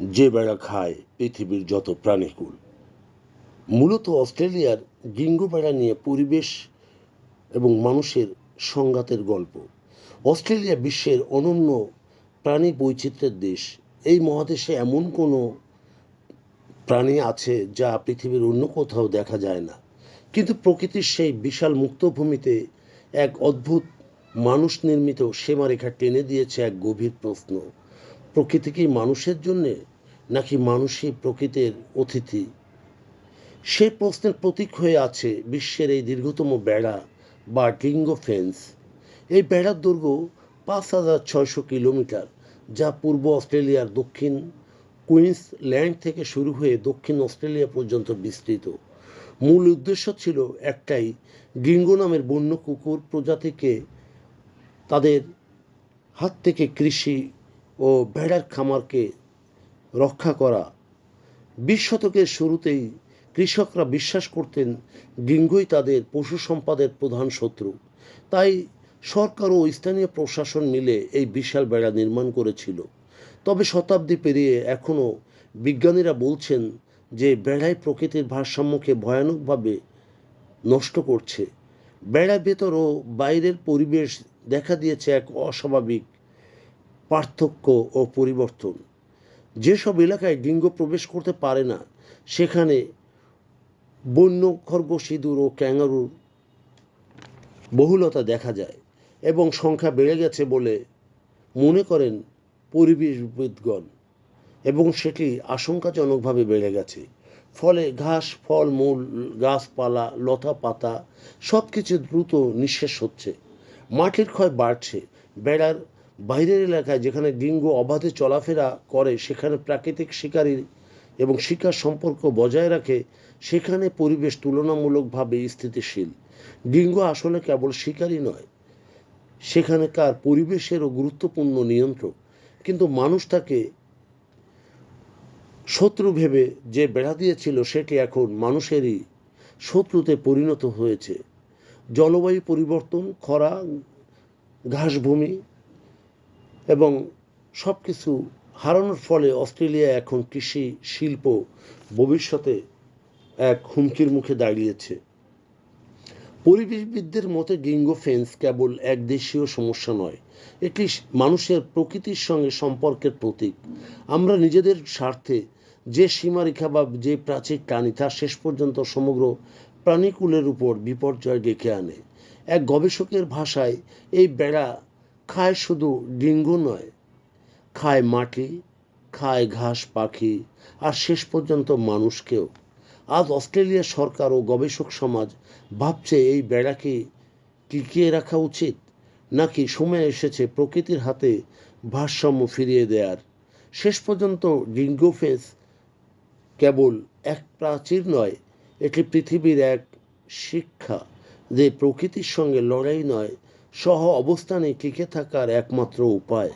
যে বেড়া খায় পৃথিবীর যত প্রাণীকুল। মূলত অস্ট্রেলিয়ার ডিঙ্গো বেড়া নিয়ে পরিবেশ এবং মানুষের সংঘাতের গল্প। অস্ট্রেলিয়া বিশ্বের অনন্য প্রাণী বৈচিত্র্যের দেশ। এই মহাদেশে এমন কোনো প্রাণী আছে যা পৃথিবীর অন্য কোথাও দেখা যায় না। কিন্তু প্রকৃতির সেই বিশাল মুক্তভূমিতে এক অদ্ভুত মানুষ নির্মিত সীমারেখা টেনে দিয়েছে এক গভীর প্রশ্ন। প্রকৃতি কি মানুষের জন্যে নাকি মানুষই প্রকৃতির অতিথি? সেই প্রশ্নের প্রতীক হয়ে আছে বিশ্বের এই দীর্ঘতম বেড়া বা ডিঙ্গো ফেন্স। এই বেড়ার দৈর্ঘ্য পাঁচ হাজার ছয়শো কিলোমিটার, যা পূর্ব অস্ট্রেলিয়ার দক্ষিণ কুইন্সল্যান্ড থেকে শুরু হয়ে দক্ষিণ অস্ট্রেলিয়া পর্যন্ত বিস্তৃত। মূল উদ্দেশ্য ছিল একটাই ডিঙ্গো নামের বন্য কুকুর প্রজাতিকে তাদের হাত থেকে কৃষি ও ভেড়ার খামারকে রক্ষা করা। বিশ শতকের শুরুতেই কৃষকরা বিশ্বাস করতেন ডিঙ্গোই তাদের পশু সম্পদের প্রধান শত্রু। তাই সরকার ও স্থানীয় প্রশাসন মিলে এই বিশাল বেড়া নির্মাণ করেছিল। তবে শতাব্দী পেরিয়ে এখনও বিজ্ঞানীরা বলছেন যে বেড়াই প্রকৃতির ভারসাম্যকে ভয়ানকভাবে নষ্ট করছে। বেড়ার ভেতর ও বাইরের পরিবেশ দেখা দিয়েছে এক অস্বাভাবিক পার্থক্য ও পরিবর্তন। যেসব এলাকায় ডিঙ্গো প্রবেশ করতে পারে না, সেখানে বন্য, খরগোশ ইঁদুর ও ক্যাঙ্গারুর বহুলতা দেখা যায় এবং সংখ্যা বেড়ে গেছে বলে মনে করেন পরিবেশবিদগণ এবং সেটি আশঙ্কাজনকভাবে বেড়ে গেছে। ফলে ঘাস, ফল, মূল, গাছপালা, লতা, পাতা সব কিছু দ্রুত নিঃশেষ হচ্ছে। মাটির ক্ষয় বাড়ছে। বেড়ার বাইরের এলাকায় যেখানে ডিঙ্গো অবাধে চলাফেরা করে, সেখানে প্রাকৃতিক শিকারী এবং শিকার সম্পর্ক বজায় রাখে, সেখানে পরিবেশ তুলনামূলকভাবে স্থিতিশীল। ডিঙ্গো আসলে কেবল শিকারই নয় সেখানকার পরিবেশেরও গুরুত্বপূর্ণ নিয়ন্ত্রক। কিন্তু মানুষ তাকে শত্রু ভেবে যে বেড়া দিয়েছিল, সেটি এখন মানুষেরই শত্রুতে পরিণত হয়েছে। জলবায়ু পরিবর্তন, খরা, ঘাসভূমি এবং সব কিছু হারানোর ফলে অস্ট্রেলিয়া এখন কৃষি, শিল্প, ভবিষ্যতে এক হুমকির মুখে দাঁড়িয়েছে। পরিবেশবিদদের মতে ডিঙ্গো ফেন্স কেবল এক দেশীয় সমস্যা নয়, এটি মানুষের প্রকৃতির সঙ্গে সম্পর্কের প্রতীক। আমরা নিজেদের স্বার্থে যে সীমারেখা বা যে প্রাচীর টানি তা শেষ পর্যন্ত সমগ্র প্রাণীকুলের উপর বিপর্যয় ডেকে আনে। এক গবেষকের ভাষায়, এই বেড়া খায় শুধু ডিঙ্গো নয়, খায় মাটি, খায় ঘাস, পাখি, আর শেষ পর্যন্ত মানুষকেও। আজ অস্ট্রেলিয়া সরকার ও গবেষক সমাজ ভাবছে এই বেড়াকে টিকিয়ে রাখা উচিত, নাকি সময় এসেছে প্রকৃতির হাতে ভারসাম্য ফিরিয়ে দেওয়ার শেষ পর্যন্ত ডিঙ্গোফেস কেবল এক প্রাচীর নয়, এটি পৃথিবীর এক শিক্ষা যে প্রকৃতির সঙ্গে লড়াই নয় সহ অবস্থানে টিকে থাকার একমাত্র উপায়।